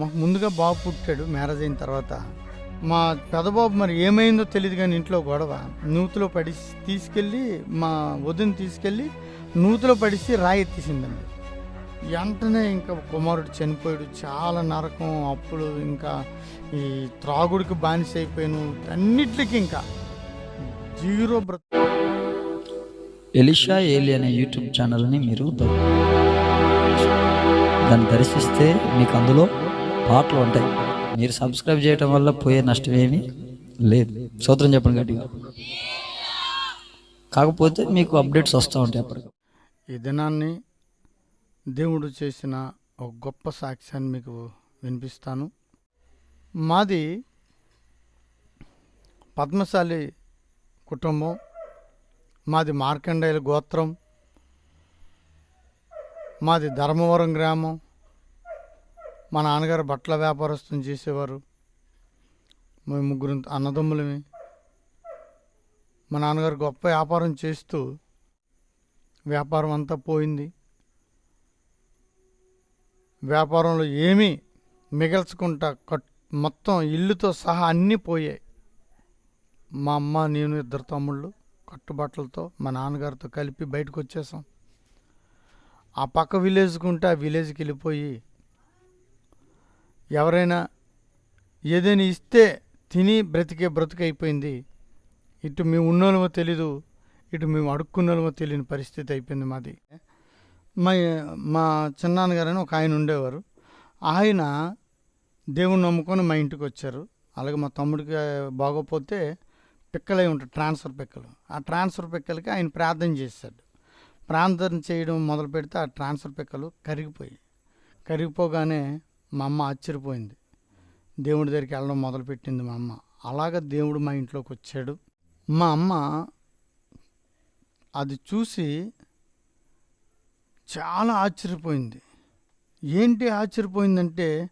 మాకు ముందుగా బాబు పుట్టాడు మ్యారేజ్ అయిన తర్వాత. మా పెదబాబు మరి ఏమైందో తెలియదు కానీ ఇంట్లో గొడవ. నూతిలో పడి తీసుకెళ్ళి మా వదిన తీసుకెళ్ళి నూతిలో పడిసి రాయి ఎత్తేసిందండి. వెంటనే ఇంకా కుమారుడు చనిపోయాడు. చాలా నరకం అప్పుడు ఇంకా ఈ త్రాగుడికి బానిస అయిపోయాను. అన్నిటికీ ఇంకా జీరో బ్రత ఎలిషా ఏలి అనే యూట్యూబ్ ఛానల్ని మీరు దాన్ని దర్శిస్తే మీకు అందులో పాటలు ఉంటాయి. మీరు సబ్స్క్రైబ్ చేయటం వల్ల పోయే నష్టం ఏమీ లేదు. సూత్రం చెప్పండి గట్టిగా. కాకపోతే మీకు అప్డేట్స్ వస్తూ ఉంటాయి అప్పటికి ఈ దినాన్ని దేవుడు చేసిన ఒక గొప్ప సాక్ష్యాన్ని మీకు వినిపిస్తాను. మాది పద్మశాలి కుటుంబం. మాది మార్కండేయుల గోత్రం. మాది ధర్మవరం గ్రామం. మా నాన్నగారు బట్టల వ్యాపారస్తుని చేసేవారు. మేము ముగ్గురు అన్నదమ్ములమే. మా నాన్నగారు గొప్ప వ్యాపారం చేస్తూ వ్యాపారం అంతా పోయింది. వ్యాపారంలో ఏమీ మిగల్చుకుంటా కట్ మొత్తం ఇల్లుతో సహా అన్నీ పోయాయి. మా అమ్మ నేను ఇద్దరు తమ్ముళ్ళు కట్టుబట్టలతో మా నాన్నగారితో కలిపి బయటకు వచ్చేసాం ఆ పక్క విలేజ్కి ఉంటే ఆ విలేజ్కి వెళ్ళిపోయి ఎవరైనా ఏదైనా ఇస్తే తిని బ్రతికే బ్రతికైపోయింది ఇటు మేము ఉన్నోళ్ళమో తెలీదు ఇటు మేము అడుక్కున్నోళ్ళమో తెలియని పరిస్థితి అయిపోయింది మాది. మా మా చిన్నాన్నగారని ఒక ఆయన ఉండేవారు. ఆయన దేవుని నమ్ముకొని మా ఇంటికి వచ్చారు. అలాగే మా తమ్ముడికి బాగోపోతే పిక్కలై ఉంటాయి ట్రాన్స్ఫర్ పిక్కలు. ఆ ట్రాన్స్ఫర్ పిక్కలకి ఆయన ప్రార్థన చేశాడు. ప్రార్థన చేయడం మొదలు పెడితే ఆ ట్రాన్స్ఫర్ పిక్కలు కరిగిపోయి కరిగిపోగానే మా అమ్మ ఆశ్చర్యపోయింది. దేవుడి దగ్గరికి వెళ్ళడం మొదలుపెట్టింది మా అమ్మ. అలాగ దేవుడు మా ఇంట్లోకి వచ్చాడు. మా అమ్మ అది చూసి చాలా ఆశ్చర్యపోయింది. ఏంటి ఆశ్చర్యపోయిందంటే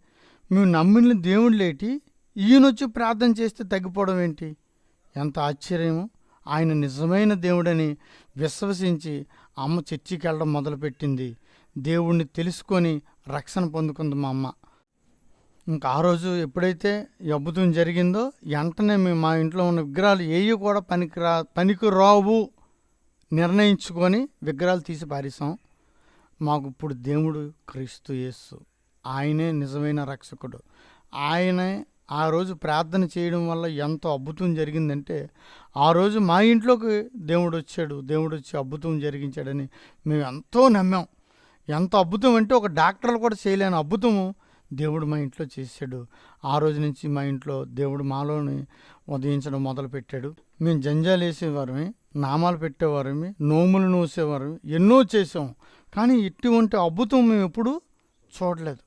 మేము నమ్మిన దేవుడు లేటి ఈయనొచ్చి ప్రార్థన చేస్తే తగ్గిపోవడం ఏంటి? ఎంత ఆశ్చర్యము. ఆయన నిజమైన దేవుడని విశ్వసించి అమ్మ చర్చికి వెళ్ళడం మొదలుపెట్టింది. దేవుణ్ణి తెలుసుకొని రక్షణ పొందుకుంది మా అమ్మ. ఇంకా ఆ రోజు ఎప్పుడైతే ఈ అద్భుతం జరిగిందో వెంటనే మేము మా ఇంట్లో ఉన్న విగ్రహాలు ఏవి కూడా పనికిరా పనికి రావు నిర్ణయించుకొని విగ్రహాలు తీసి పారేసాం మాకు ఇప్పుడు దేవుడు క్రీస్తు యేసు. ఆయనే నిజమైన రక్షకుడు. ఆయనే ఆ రోజు ప్రార్థన చేయడం వల్ల ఎంతో అద్భుతం జరిగిందంటే ఆ రోజు మా ఇంట్లోకి దేవుడు వచ్చాడు. దేవుడు వచ్చి అద్భుతం జరిగించాడని మేము ఎంతో నమ్మాం. ఎంత అద్భుతం అంటే ఒక డాక్టర్లు కూడా చేయలేని అద్భుతము. దేవుడు మా ఇంట్లో చేశాడు. ఆ రోజు నుంచి మా ఇంట్లో దేవుడు మాలోని ఉదయించడం మొదలుపెట్టాడు. మేము జంజాలు వేసేవారమే నామాలు పెట్టేవారమే నోములు నూసేవారు ఎన్నో చేసాం కానీ ఇటువంటి అద్భుతం మేము ఎప్పుడు చూడలేదు.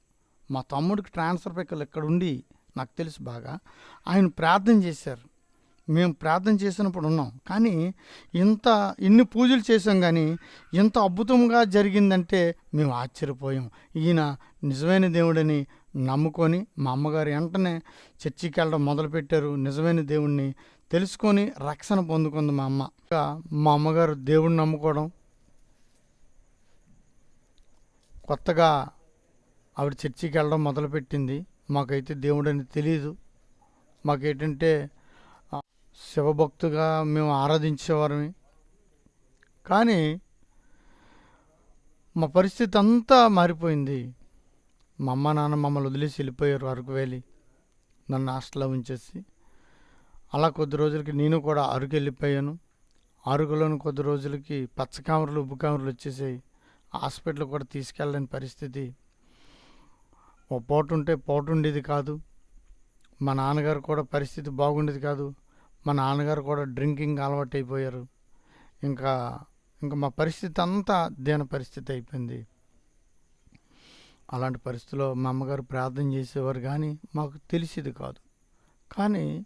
మా తమ్ముడికి ట్రాన్స్ఫర్ పిక్కలు ఇక్కడ ఉండి నాకు తెలుసు బాగా. ఆయన ప్రార్థన చేశారు. మేము ప్రార్థన చేసినప్పుడు ఉన్నాం. కానీ ఇంత ఇన్ని పూజలు చేసాం కానీ ఇంత అద్భుతంగా జరిగిందంటే మేము ఆశ్చర్యపోయాం. ఈయన నిజమైన దేవుడని నమ్ముకొని మా అమ్మగారు వెంటనే చర్చికి వెళ్ళడం మొదలుపెట్టారు. నిజమైన దేవుణ్ణి తెలుసుకొని రక్షణ పొందుకుంది మా అమ్మ. ఇంకా మా అమ్మగారు దేవుణ్ణి నమ్ముకోవడం కొత్తగా ఆవిడ చర్చికి వెళ్ళడం మొదలుపెట్టింది. మాకైతే దేవుడని తెలియదు మాకేంటంటే శివభక్తుగా మేము ఆరాధించేవారమే. కానీ మా పరిస్థితి అంతా మారిపోయింది. మా అమ్మ నాన్న మమ్మల్ని వదిలేసి వెళ్ళిపోయారు అరకు వెళ్ళి నన్ను హాస్టల్లో ఉంచేసి. అలా కొద్ది రోజులకి నేను కూడా అరుకు వెళ్ళిపోయాను. అరకులోని కొద్ది రోజులకి పచ్చకామరలు ఉప్పు కామరలు వచ్చేసాయి. హాస్పిటల్ కూడా తీసుకెళ్ళలేని పరిస్థితి. ఓ పోటు ఉంటే పోటు ఉండేది కాదు. మా నాన్నగారు కూడా పరిస్థితి బాగుండేది కాదు. మా నాన్నగారు కూడా డ్రింకింగ్ అలవాటు అయిపోయారు ఇంకా ఇంకా మా పరిస్థితి అంతా దీన పరిస్థితి అయిపోయింది. అలాంటి పరిస్థితిలో మా అమ్మగారు ప్రార్థన చేసేవారు కానీ మాకు తెలిసేది కాదు. కానీ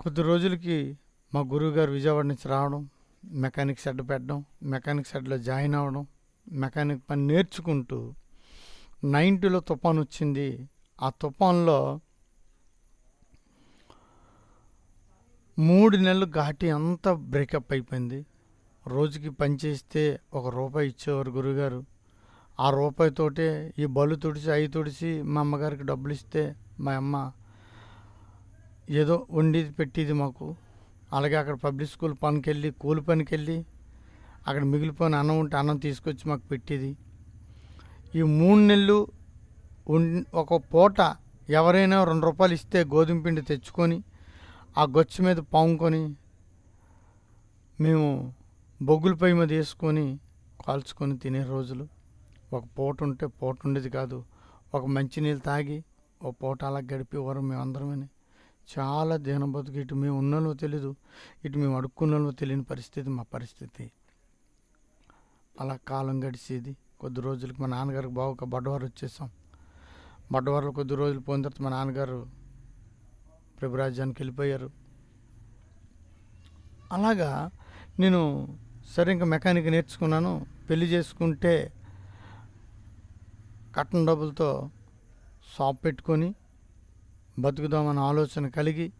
కొద్ది రోజులకి మా గురువుగారు విజయవాడ నుంచి రావడం మెకానిక్ షెడ్ పెట్టడం మెకానిక్ షెడ్లో జాయిన్ అవ్వడం మెకానిక్ పని నేర్చుకుంటూ నైంటీలో తుఫాన్ వచ్చింది. ఆ తుఫాన్లో మూడు నెలలు ఘాటి అంతా బ్రేకప్ అయిపోయింది. రోజుకి పని చేస్తే ఒక రూపాయి ఇచ్చేవారు గురుగారు. ఆ రూపాయితోటే ఈ బళ్ళు తుడిచి అవి తుడిచి మా అమ్మగారికి డబ్బులు ఇస్తే మా అమ్మ ఏదో వండేది పెట్టేది మాకు. అలాగే అక్కడ పబ్లిక్ స్కూల్ పనికి వెళ్ళి కూలి పనికి వెళ్ళి అక్కడ మిగిలిపోయిన అన్నం ఉంటే అన్నం తీసుకొచ్చి మాకు పెట్టేది. ఈ మూడు నెలలు ఒక పూట ఎవరైనా రెండు రూపాయలు ఇస్తే గోధుమ పిండి తెచ్చుకొని ఆ గొచ్చు మీద పాముకొని మేము బొగ్గుల పై మీద వేసుకొని కాల్చుకొని తినే రోజులు. ఒక పూట ఉంటే పూట ఉండేది కాదు. ఒక మంచినీళ్ళు తాగి ఒక పూట అలా గడిపేవారు మేమందరమని చాలా దీన బతుకు. ఇటు మేము ఉన్నలో తెలీదు. ఇటు మేము అడుక్కున్నలో తెలియని పరిస్థితి మా పరిస్థితి. అలా కాలం గడిచేది. కొద్ది రోజులకి మా నాన్నగారికి బాగా బడ్డవారు వచ్చేసాం. బడ్డవారులో కొద్ది రోజులు పోయిన తర్వాత మా నాన్నగారు ప్రభురాజ్యానికి వెళ్ళిపోయారు. అలాగా నేను సరే ఇంకా మెకానిక్ నేర్చుకున్నాను పెళ్ళి చేసుకుంటే కట్నం డబ్బులతో షాప్ పెట్టుకొని బతుకుదామన్న ఆలోచన కలిగి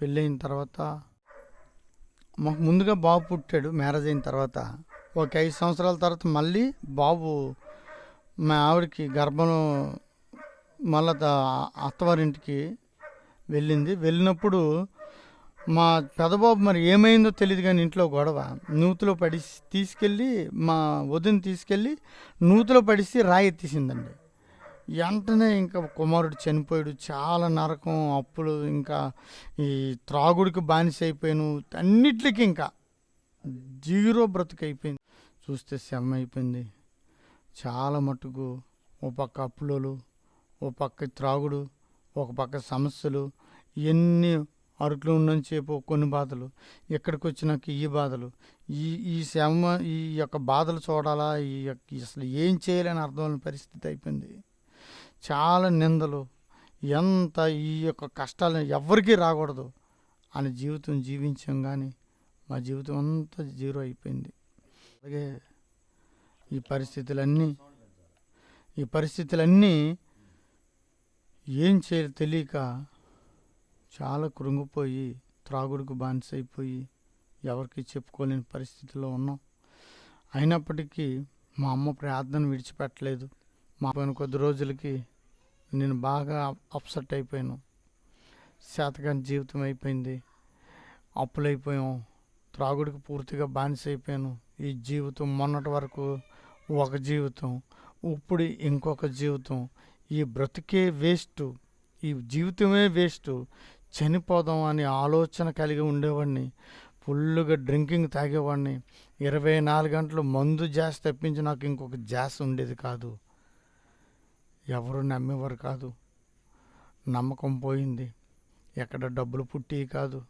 పెళ్ళయిన తర్వాత మాకు ముందుగా బాబు పుట్టాడు మ్యారేజ్ అయిన తర్వాత. ఒక ఐదు సంవత్సరాల తర్వాత మళ్ళీ బాబు మా ఆవిడకి గర్భం మళ్ళా అత్తవారింటికి వెళ్ళింది. వెళ్ళినప్పుడు మా పెదబాబు మరి ఏమైందో తెలియదు కానీ ఇంట్లో గొడవ. నూతిలో పడి తీసుకెళ్ళి మా వదిన తీసుకెళ్ళి నూతిలో పడిసి రాయి ఎత్తేసిందండి. వెంటనే ఇంకా కుమారుడు చనిపోయాడు. చాలా నరకం అప్పులు ఇంకా ఈ త్రాగుడికి బానిస అయిపోయాను. అన్నిటికీ ఇంకా జీరో బ్రతుకు అయిపోయింది. చూస్తే సెమ్మ అయిపోయింది. చాలా మటుకు ఓ పక్క అప్పులోలు ఓ పక్క త్రాగుడు ఒక పక్క సమస్యలు ఎన్ని అరకులు ఉన్నంతసేపు కొన్ని బాధలు. ఎక్కడికి వచ్చినాక ఈ బాధలు? ఈ ఈ శ్రమ ఈ యొక్క బాధలు చూడాలా? ఈ యొక్క అసలు ఏం చేయాలని అర్థం పరిస్థితి అయిపోయింది. చాలా నిందలు. ఎంత ఈ యొక్క కష్టాలు ఎవరికీ రాకూడదు అని జీవితం జీవించాం కానీ మా జీవితం అంతా జీరో అయిపోయింది. అలాగే ఈ పరిస్థితులన్నీ ఈ పరిస్థితులన్నీ ఏం చేయాలి తెలియక చాలా కృంగిపోయి త్రాగుడికి బానిస అయిపోయి ఎవరికి చెప్పుకోలేని పరిస్థితిలో ఉన్నాం. అయినప్పటికీ మా అమ్మ ప్రార్థన విడిచిపెట్టలేదు. మా పైన కొద్ది రోజులకి నేను బాగా అప్సెట్ అయిపోయాను. శాతకాని జీవితం అయిపోయింది. అప్పులైపోయాం. త్రాగుడికి పూర్తిగా బానిస అయిపోయాను ఈ జీవితం మొన్నటి వరకు ఒక జీవితం ఇప్పుడు ఇంకొక జీవితం. ఈ బ్రతికే వేస్ట్ ఈ జీవితమే వేస్ట్ చనిపోదాం అనే ఆలోచన కలిగి ఉండేవాడిని. ఫుల్గా డ్రింకింగ్ తాగేవాడిని. ఇరవై నాలుగు గంటలు మందు జాస్ తప్పించి నాకు ఇంకొక జాస్ ఉండేది కాదు. ఎవరు నమ్మేవారు కాదు. నమ్మకం పోయింది. ఎక్కడ డబ్బులు పుట్టి కాదు.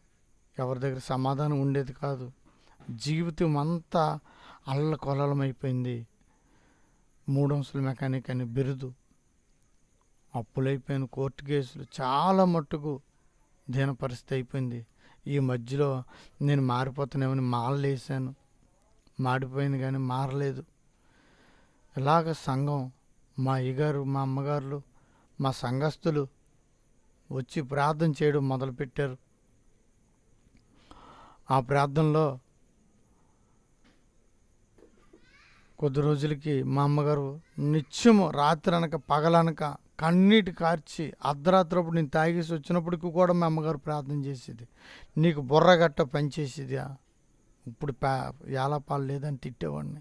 ఎవరి దగ్గర సమాధానం ఉండేది కాదు. జీవితం అంతా అల్ల కొలలమైపోయింది మూడంశల మెకానిక్ అని బిరుదు. అప్పులైపోయిన కోర్టు కేసులు చాలా మట్టుకు దీన పరిస్థితి అయిపోయింది. ఈ మధ్యలో నేను మారిపోతానేమని మాలలేసాను మాడిపోయింది కానీ మారలేదు. ఇలాగ సంఘం మా అయ్యగారు మా అమ్మగారులు మా సంఘస్థులు వచ్చి ప్రార్థన చేయడం మొదలుపెట్టారు. ఆ ప్రార్థనలో కొద్ది రోజులకి మా అమ్మగారు నిత్యము రాత్రి అనక పగలనక కన్నీటి కార్చి అర్ధరాత్రప్పుడు నేను తాగేసి వచ్చినప్పటికి కూడా మా అమ్మగారు ప్రార్థన చేసేది. నీకు బుర్రగట్ట పనిచేసేది. ఇప్పుడు పా ఏలాపాలు లేదని తిట్టేవాడిని.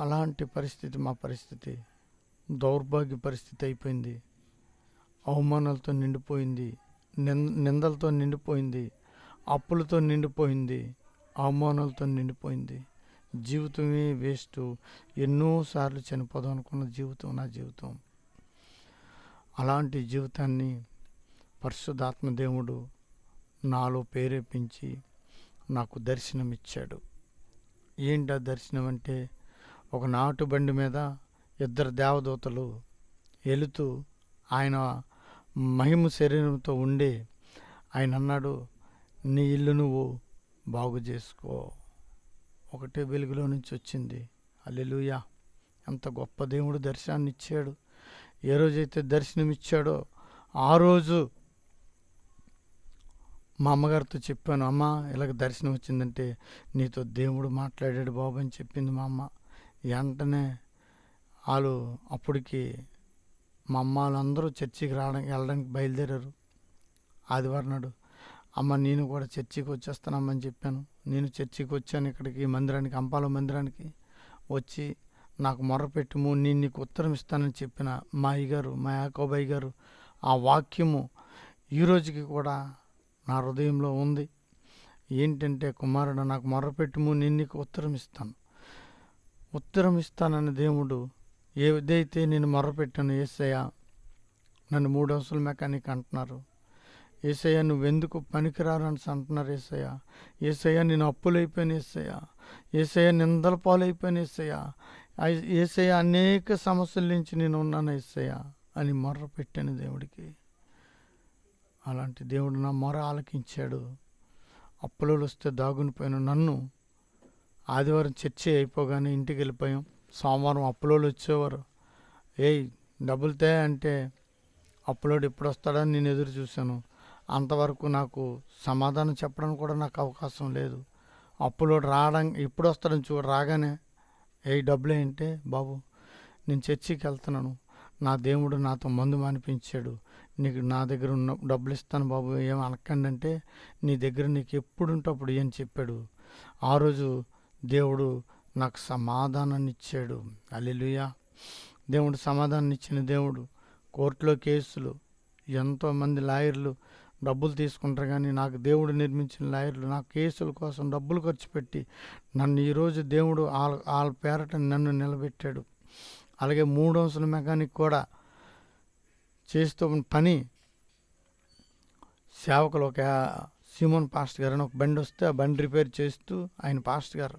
అలాంటి పరిస్థితి మా పరిస్థితి. దౌర్భాగ్య పరిస్థితి అయిపోయింది. అవమానాలతో నిండిపోయింది. నిందలతో నిండిపోయింది. అప్పులతో నిండిపోయింది. అవమానాలతో నిండిపోయింది. జీవితమే వేస్ట్. ఎన్నోసార్లు చనిపోదాం అనుకున్న జీవితం నా జీవితం. అలాంటి జీవితాన్ని పరిశుద్ధాత్మ దేవుడు నాలో ప్రేరేపించి నాకు దర్శనమిచ్చాడు. ఏంటి ఆ దర్శనం అంటే ఒక నాటు బండి మీద ఇద్దరు దేవదూతలు వెళుతూ ఆయన మహిమ శరీరంతో ఉండి ఆయన అన్నాడు నీ ఇల్లు నువ్వు బాగు చేసుకో. ఒకటే వెలుగులో నుంచి వచ్చింది. అల్లెలుయా ఎంత గొప్ప దేవుడు దర్శనాన్ని ఇచ్చాడు ఏ రోజైతే దర్శనం ఇచ్చాడో ఆ రోజు మా అమ్మగారితో చెప్పాను అమ్మ ఇలాగ దర్శనం వచ్చిందంటే నీతో దేవుడు మాట్లాడాడు బాబు అని చెప్పింది మా అమ్మ. వెంటనే వాళ్ళు అప్పటికి మా అమ్మ వాళ్ళందరూ చర్చికి రావడానికి వెళ్ళడానికి బయలుదేరారు. ఆదివారం నాడు అమ్మ నేను కూడా చర్చికి వచ్చేస్తానమ్మని చెప్పాను. నేను చర్చికి వచ్చాను ఇక్కడికి ఈ మందిరానికి అంపాల మందిరానికి వచ్చి నాకు మొర్రపెట్టుము నేను నీకు ఉత్తరం ఇస్తానని చెప్పిన మా అయ్యగారు మా యాకోబాయి గారు ఆ వాక్యము ఈ రోజుకి కూడా నా హృదయంలో ఉంది. ఏంటంటే కుమారుడు నాకు మొర్రపెట్టుము నేను నీకు ఉత్తరం ఇస్తాను. ఉత్తరం ఇస్తానని దేవుడు ఏదైతే నేను మొర్రపెట్టాను ఏసయ్య నన్ను మూడు అంశాల మెకానిక్ అంటున్నారు. ఏసయ్య నువ్వెందుకు పనికిరారు అని అంటున్నారు ఏసయ్య? ఏసయ్య నేను అప్పులైపోయిన ఏసయ్య. ఏసయ్య నిందల పాలైపోయిన ఏసయ్య. ఏసయ్య అనేక సమస్యల నుంచి నేను ఉన్నాను ఏసయ్య అని మొర్ర పెట్టాను దేవుడికి. అలాంటి దేవుడు నా మొర ఆలకించాడు. అప్పులలో వస్తే దాగునిపోయాను నన్ను ఆదివారం చర్చి అయిపోగానే ఇంటికి వెళ్ళిపోయాం. సోమవారం అప్పులోళ్ళు వచ్చేవారు. ఏయ్ డబ్బులు తే అంటే అప్పులోడు ఎప్పుడు వస్తాడని నేను ఎదురు చూశాను. అంతవరకు నాకు సమాధానం చెప్పడానికి కూడా నాకు అవకాశం లేదు. అప్పులోడు రావడం ఇప్పుడు వస్తాడని చూ రాగానే ఏ డబ్బులు అంటే బాబు నేను చర్చికి వెళ్తున్నాను. నా దేవుడు నాతో మందు మానిపించాడు. నీకు నా దగ్గర ఉన్న డబ్బులు ఇస్తాను బాబు ఏం అనకండి అంటే నీ దగ్గర నీకు ఎప్పుడు ఉంటే అప్పుడు చెప్పాడు. ఆ రోజు దేవుడు నాకు సమాధానాన్ని ఇచ్చాడు. అల్లెలుయా దేవుడు సమాధానం ఇచ్చిన దేవుడు కోర్టులో కేసులు ఎంతోమంది లాయర్లు డబ్బులు తీసుకుంటారు కానీ నాకు దేవుడు నిర్మించిన లాయర్లు నా కేసుల కోసం డబ్బులు ఖర్చు పెట్టి నన్ను ఈరోజు దేవుడు వాళ్ళ వాళ్ళ పేరట నన్ను నిలబెట్టాడు. అలాగే మూడు అంశాల మెకానిక్ కూడా చేస్తూ పని సేవకులు ఒక సిమోన్ పాస్ట్ గారు అని ఒక బండి వస్తే ఆ బండి రిపేర్ చేస్తూ ఆయన పాస్ట్ గారు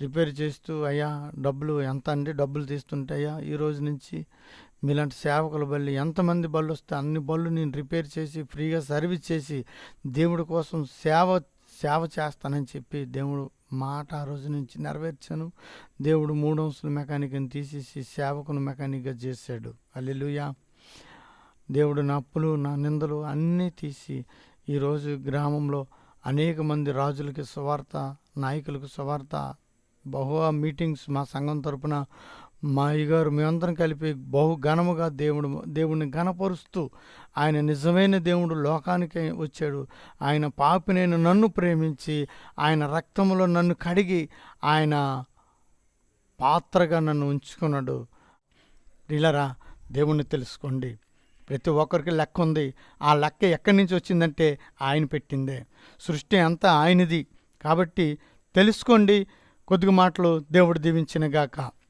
రిపేర్ చేస్తూ అయ్యా డబ్బులు ఎంత అండి? డబ్బులు తీస్తుంటే అయ్యా ఈ రోజు నుంచి మీలాంటి సేవకుల బళ్ళు ఎంతమంది బళ్ళు వస్తే అన్ని బళ్ళు నేను రిపేర్ చేసి ఫ్రీగా సర్వీస్ చేసి దేవుడి కోసం సేవ సేవ చేస్తానని చెప్పి దేవుడు మాట ఆ రోజు నుంచి నెరవేర్చాను. దేవుడు మూడు మెకానిక్ని తీసేసి సేవకును మెకానిక్గా చేశాడు. అల్లెలుయా దేవుడు నా అప్పులు నా నిందలు అన్నీ తీసి ఈరోజు గ్రామంలో అనేక మంది రాజులకి సువార్త నాయకులకు సువార్త బహు మీటింగ్స్ మా సంఘం తరపున మా అయ్యగారు మేమందరం కలిపి బహు ఘనముగా దేవుడు దేవుడిని ఘనపరుస్తూ ఆయన నిజమైన దేవుడు లోకానికి వచ్చాడు. ఆయన పాపినైన నన్ను ప్రేమించి ఆయన రక్తంలో నన్ను కడిగి ఆయన పాత్రగా నన్ను ఉంచుకున్నాడు. ఇలారా దేవుణ్ణి తెలుసుకోండి. ప్రతి ఒక్కరికి లెక్క ఉంది. ఆ లెక్క ఎక్కడి నుంచి వచ్చిందంటే ఆయన పెట్టిందే. సృష్టి అంతా ఆయనది. కాబట్టి తెలుసుకోండి. కొద్దిగా మాటలు దేవుడు దీవించినగాక గాక.